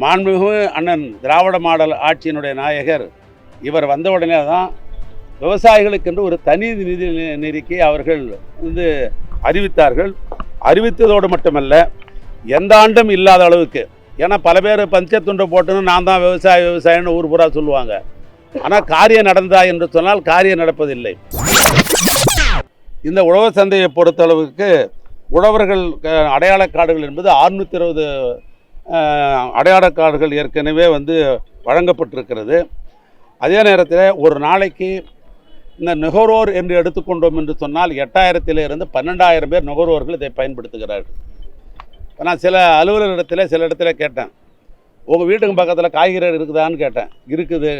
மாண்புமிகு அண்ணன் திராவிட மாடல் ஆட்சியினுடைய நாயகர். இவர் வந்த உடனே தான் விவசாயிகளுக்கென்று ஒரு தனி நிதி நி- நிதிக்கு அவர்கள் வந்து அறிவித்தார்கள். அறிவித்ததோடு மட்டுமல்ல எந்த ஆண்டும் இல்லாத அளவுக்கு. ஏன்னா பல பேர் பஞ்சத்துண்டை போட்டுன்னு நான் தான் விவசாய விவசாயம்னு ஊர் பூரா சொல்லுவாங்க. ஆனால் காரியம் நடந்ததா என்று சொன்னால் காரியம் நடப்பதில்லை. இந்த உழவர் சந்தையை பொறுத்தளவுக்கு உழவர்கள் அடையாள காடுகள் என்பது அறுநூத்தி இருபது அடையாள கார்டுகள் ஏற்கனவே வந்து வழங்கப்பட்டிருக்கிறது. அதே நேரத்தில் ஒரு நாளைக்கு இந்த நுகர்வோர் என்று எடுத்துக்கொண்டோம் என்று சொன்னால் எட்டாயிரத்திலிருந்து பன்னெண்டாயிரம் பேர் நுகர்வோர்கள் இதை பயன்படுத்துகிறார்கள். இப்போ நான் சில அலுவலகத்தில் சில இடத்துல கேட்டேன். உங்கள் வீட்டுக்கு பக்கத்தில் காய்கறி இருக்குதான்னு கேட்டேன். இருக்குது.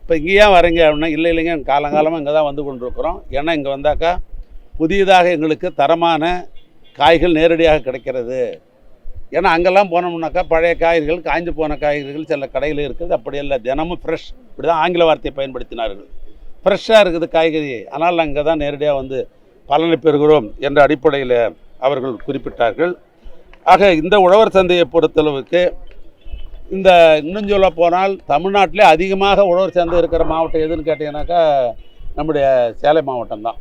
இப்போ இங்கேயே வரீங்க அப்படின்னா இல்லை இல்லைங்க காலங்காலமாக இங்கே தான் வந்து கொண்டிருக்கிறோம். ஏன்னா இங்கே வந்தாக்கா புதியதாக எங்களுக்கு தரமான காய்கள் நேரடியாக கிடைக்கிறது. ஏன்னா அங்கெல்லாம் போனோம்னாக்கா பழைய காய்கறிகள் காய்ஞ்சு போன காய்கறிகள் சில கடையில் இருக்குது. அப்படி இல்லை தினமும் ஃப்ரெஷ் இப்படி தான் ஆங்கில வார்த்தையை பயன்படுத்தினார்கள். ஃப்ரெஷ்ஷாக இருக்குது காய்கறி. ஆனால் அங்கே தான் நேரடியாக வந்து பலனை பெறுகிறோம் என்ற அடிப்படையில் அவர்கள் குறிப்பிட்டார்கள். ஆக இந்த உழவர் சந்தையை பொறுத்தளவுக்கு இந்த இன்னும் சொல்ல போனால் தமிழ்நாட்டிலே அதிகமாக உழவர் சந்தை இருக்கிற மாவட்டம் எதுன்னு கேட்டிங்கனாக்கா நம்முடைய சேலை மாவட்டம் தான்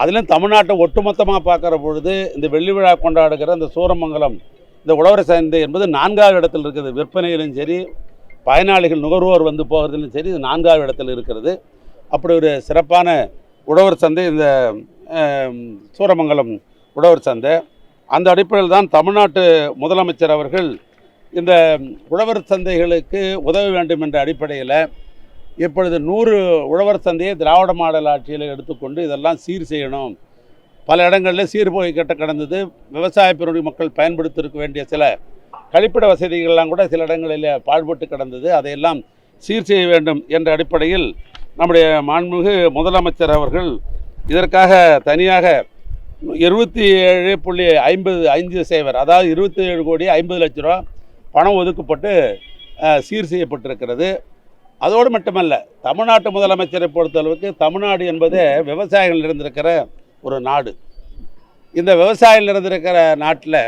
அதிலும் தமிழ்நாட்டை ஒட்டுமொத்தமாக பார்க்குற பொழுது இந்த வெள்ளி விழா கொண்டாடுகிற இந்த சூரமங்கலம் இந்த உழவர் சந்தை என்பது நான்காவது இடத்தில் இருக்குது. விற்பனையிலும் சரி பயனாளிகள் நுகர்வோர் வந்து போகிறதுலையும் சரி இது நான்காவது இடத்தில் இருக்கிறது. அப்படி ஒரு சிறப்பான உழவர் சந்தை இந்த சூரமங்கலம் உழவர் சந்தை. அந்த அடிப்படையில் தான் தமிழ்நாட்டு முதலமைச்சர் அவர்கள் இந்த உழவர் சந்தைகளுக்கு உதவ வேண்டும் என்ற அடிப்படையில் இப்பொழுது நூறு உழவர் சந்தையை திராவிட மாடல் ஆட்சியில் எடுத்துக்கொண்டு இதெல்லாம் சீர் செய்யணும். பல இடங்களில் சீர்போகை கட்ட கடந்தது. விவசாய பிரிவு மக்கள் பயன்படுத்திருக்க வேண்டிய சில கழிப்பிட வசதிகள்லாம் கூட சில இடங்களில் பாழ்பட்டு கிடந்தது. அதையெல்லாம் சீர் செய்ய வேண்டும் என்ற அடிப்படையில் நம்முடைய மாண்புமிகு முதலமைச்சர் அவர்கள் இதற்காக தனியாக இருபத்தி ஏழு புள்ளி ஐம்பது ஐந்து சேவர் அதாவது இருபத்தி ஏழு கோடி ஐம்பது லட்ச ரூபா பணம் ஒதுக்கப்பட்டு சீர் செய்யப்பட்டிருக்கிறது. அதோடு மட்டுமல்ல தமிழ்நாட்டு முதலமைச்சரை பொறுத்தளவுக்கு தமிழ்நாடு என்பது விவசாயிகள் இருந்திருக்கிற ஒரு நாடு. இந்த விவசாயிகள் இருந்திருக்கிற நாட்டில்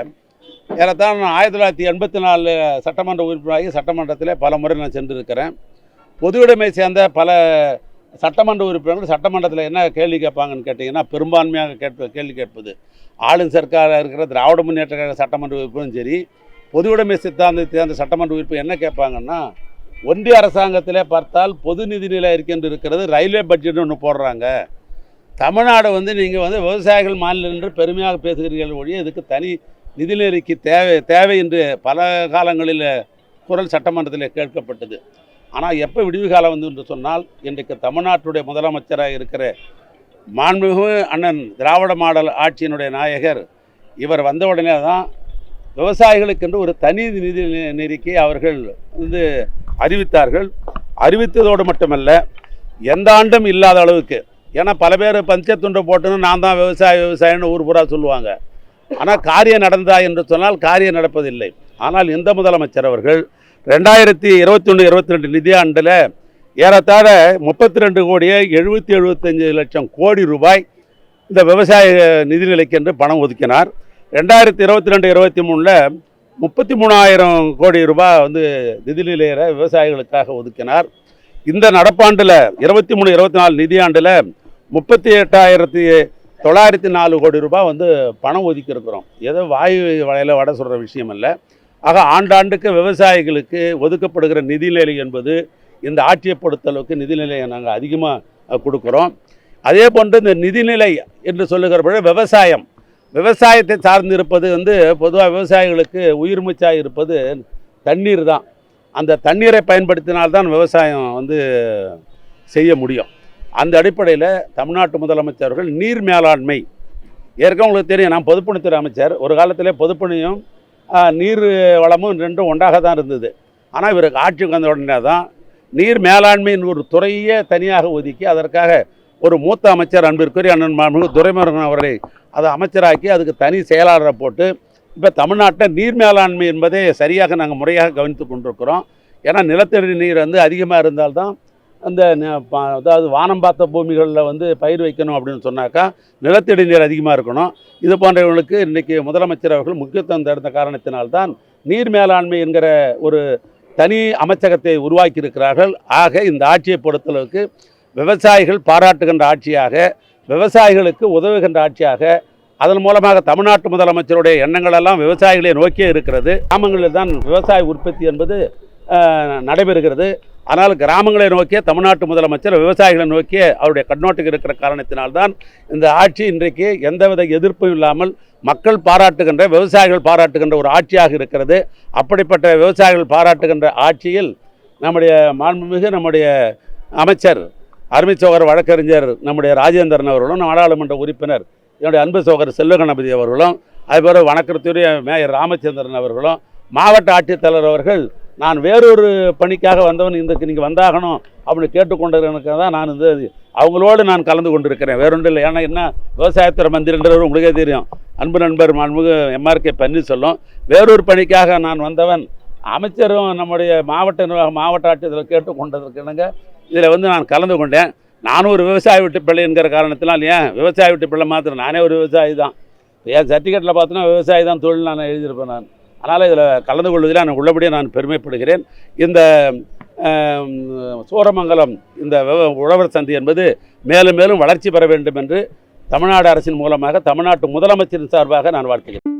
ஏறத்தான் நான் ஆயிரத்தி தொள்ளாயிரத்தி எண்பத்தி நாலு சட்டமன்ற உறுப்பினராகி சட்டமன்றத்தில் பல முறை நான் சென்றிருக்கிறேன். பொதுவுடைமை சேர்ந்த பல சட்டமன்ற உறுப்பினர்கள் சட்டமன்றத்தில் என்ன கேள்வி கேட்பாங்கன்னு கேட்டிங்கன்னா பெரும்பான்மையாக கேட்ப கேள்வி கேட்பது. ஆளும் சர்க்காராக இருக்கிற திராவிட முன்னேற்ற கழக சட்டமன்ற உறுப்பினரும் சரி பொதுவுடைமை சித்தாந்தத்தை சேர்ந்த சட்டமன்ற உறுப்பினர் என்ன கேட்பாங்கன்னா ஒன்றிய அரசாங்கத்திலே பார்த்தால் பொது நிதி நிலை இருக்கின்ற இருக்கிறது. ரயில்வே பட்ஜெட் ஒன்று போடுறாங்க. தமிழ்நாடு வந்து நீங்கள் வந்து விவசாயிகள் மாநிலம் என்று பெருமையாக பேசுகிறீர்கள் ஒழிய இதுக்கு தனி நிதிநிலைக்கு தேவை தேவை என்று பல காலங்களில் குரல் சட்டமன்றத்தில் கேட்கப்பட்டது. ஆனால் எப்போ விடிவு காலம் வந்து என்று சொன்னால் இன்றைக்கு தமிழ்நாட்டுடைய முதலமைச்சராக இருக்கிற மாண்புமிகு அண்ணன் திராவிட மாடல் ஆட்சியினுடைய நாயகர் இவர் வந்த உடனே தான் விவசாயிகளுக்கென்று ஒரு தனி நிதி நி- அவர்கள் வந்து அறிவித்தார்கள். அறிவித்ததோடு மட்டுமல்ல எந்த ஆண்டும் இல்லாத அளவுக்கு. ஏன்னா பல பேர் பஞ்சத்துண்டை போட்டுன்னு நான் தான் விவசாய விவசாயம்னு ஊர் பூரா சொல்லுவாங்க. ஆனால் காரியம் நடந்ததா என்று சொன்னால் காரியம் நடப்பதில்லை. ஆனால் இந்த முதலமைச்சர் அவர்கள் ரெண்டாயிரத்தி இருபத்தி ஒன்று இருபத்தி ரெண்டு நிதியாண்டில் ஏறத்தாழ முப்பத்தி ரெண்டு கோடியே எழுபத்தி எழுபத்தஞ்சு லட்சம் கோடி ரூபாய் இந்த விவசாய நிதிநிலைக்கென்று பணம் ஒதுக்கினார். ரெண்டாயிரத்தி இருபத்தி ரெண்டு இருபத்தி மூணில் முப்பத்தி மூணாயிரம் கோடி ரூபாய் வந்து நிதிநிலையில விவசாயிகளுக்காக ஒதுக்கினார். இந்த நடப்பாண்டில் இருபத்தி மூணு இருபத்தி நாலு நிதியாண்டில் முப்பத்தி எட்டாயிரத்தி தொள்ளாயிரத்தி நாலு கோடி ரூபாய் வந்து பணம் ஒதுக்கி இருக்கிறோம் ஏதோ வாயு வலையில் வடை சொல்கிற விஷயம் இல்லை ஆக ஆண்டாண்டுக்கு விவசாயிகளுக்கு ஒதுக்கப்படுகிற நிதிநிலை என்பது இந்த ஆட்சியை பொறுத்தளவுக்கு நிதிநிலையை நாங்கள் அதிகமாக கொடுக்குறோம். அதே போன்று இந்த நிதிநிலை என்று சொல்லுகிற பொழுது விவசாயம். விவசாயத்தை சார்ந்து இருப்பது வந்து பொதுவாக விவசாயிகளுக்கு உயிர் மூச்சாக இருப்பது தண்ணீர் தான். அந்த தண்ணீரை பயன்படுத்தினால்தான் விவசாயம் வந்து செய்ய முடியும். அந்த அடிப்படையில் தமிழ்நாட்டு முதலமைச்சர்கள் நீர் மேலாண்மை. ஏற்கனவே உங்களுக்கு தெரியும் நான் பொதுப்பணித்துறை அமைச்சர். ஒரு காலத்திலே பொதுப்பணியும் நீர் வளமும் ரெண்டும் ஒன்றாக தான் இருந்தது. ஆனால் இவருக்கு ஆட்சிக்கு வந்த உடனே தான் நீர் மேலாண்மையின் ஒரு துறையே தனியாக ஒதுக்கி அதற்காக ஒரு மூத்த அமைச்சர் அன்பிற்குரிய அண்ணன் மாண்புமிகு துரைமுருகன் அவர்களை அதை அமைச்சராக்கி அதுக்கு தனி செயலாளரை போட்டு இப்போ தமிழ்நாட்டில் நீர் மேலாண்மை என்பதை சரியாக நாங்கள் முறையாக கவனித்து கொண்டிருக்கிறோம். ஏன்னா நிலத்தடி நீர் வந்து அதிகமாக இருந்தால்தான் அந்த அதாவது வானம் பார்த்த பூமிகளில் வந்து பயிர் வைக்கணும் அப்படின்னு சொன்னாக்கா நிலத்தடி நீர் அதிகமாக இருக்கணும். இது போன்றவர்களுக்கு இன்றைக்கி முதலமைச்சர் அவர்கள் முக்கியத்துவம் தருந்த காரணத்தினால்தான் நீர் மேலாண்மை என்கிற ஒரு தனி அமைச்சகத்தை உருவாக்கியிருக்கிறார்கள். ஆக இந்த ஆட்சியை பொறுத்தளவுக்கு விவசாயிகள் பாராட்டுகின்ற ஆட்சியாக விவசாயிகளுக்கு உதவுகின்ற ஆட்சியாக அதன் மூலமாக தமிழ்நாட்டு முதலமைச்சருடைய எண்ணங்கள் எல்லாம் விவசாயிகளை நோக்கியே இருக்கிறது. கிராமங்களில் தான் விவசாய உற்பத்தி என்பது நடைபெறுகிறது. ஆனால் கிராமங்களை நோக்கிய தமிழ்நாட்டு முதலமைச்சர் விவசாயிகளை நோக்கிய அவருடைய கண்ணோட்டம் இருக்கிற காரணத்தினால்தான் இந்த ஆட்சி இன்றைக்கு எந்தவித எதிர்ப்பும் இல்லாமல் மக்கள் பாராட்டுகின்ற விவசாயிகள் பாராட்டுகின்ற ஒரு ஆட்சியாக இருக்கிறது. அப்படிப்பட்ட விவசாயிகள் பாராட்டுகின்ற ஆட்சியில் நம்முடைய மாண்புமிகு நம்முடைய அமைச்சர் அருமை சோகர் வழக்கறிஞர் நம்முடைய ராஜேந்திரன் அவர்களும் நாடாளுமன்ற உறுப்பினர் என்னுடைய அன்பு சோகர் செல்வகணபதி அவர்களும் அதுபோல் வணக்கத்துடைய மேயர் ராமச்சந்திரன் அவர்களும் மாவட்ட ஆட்சித்தலைவர் அவர்கள் நான் வேறொரு பணிக்காக வந்தவன் இந்த நீங்கள் வந்தாகணும் அப்படின்னு கேட்டுக்கொண்டதற்கு தான் நான் இந்த அவங்களோடு நான் கலந்து கொண்டிருக்கிறேன். வேறொன்றும் இல்லை. ஏன்னா என்ன? விவசாயத்துறை மந்திரின்றவர் உங்களுக்கே தெரியும். அன்பு நண்பர் மாண்புமிகு எம்ஆர்கே பன்னீர்செல்வம். வேறொரு பணிக்காக நான் வந்தவன் அமைச்சரும் நம்முடைய மாவட்ட நிர்வாகம் மாவட்ட ஆட்சியத்தில் கேட்டுக்கொண்டதற்கு இணங்க இதில் வந்து நான் கலந்து கொண்டேன். நானும் ஒரு விவசாய விட்டு பிள்ளை என்கிற காரணத்தினால் ஏன்? விவசாய விட்டு பிள்ளை மாத்திரம் நானே ஒரு விவசாயி தான். என் சர்டிஃபிகேட்டில் பார்த்தோன்னா விவசாயி தான் தொழில் நான் எழுதியிருப்பேன் நான். அதனால் இதில் கலந்து கொள்வதில் நான் உள்ளபடியே நான் பெருமைப்படுகிறேன். இந்த சூரமங்கலம் இந்த விவ- உழவர் சந்தை என்பது மேலும் மேலும் வளர்ச்சி பெற வேண்டும் என்று தமிழ்நாடு அரசின் மூலமாக தமிழ்நாட்டு முதலமைச்சரின் சார்பாக நான் வாழ்த்துகிறேன்.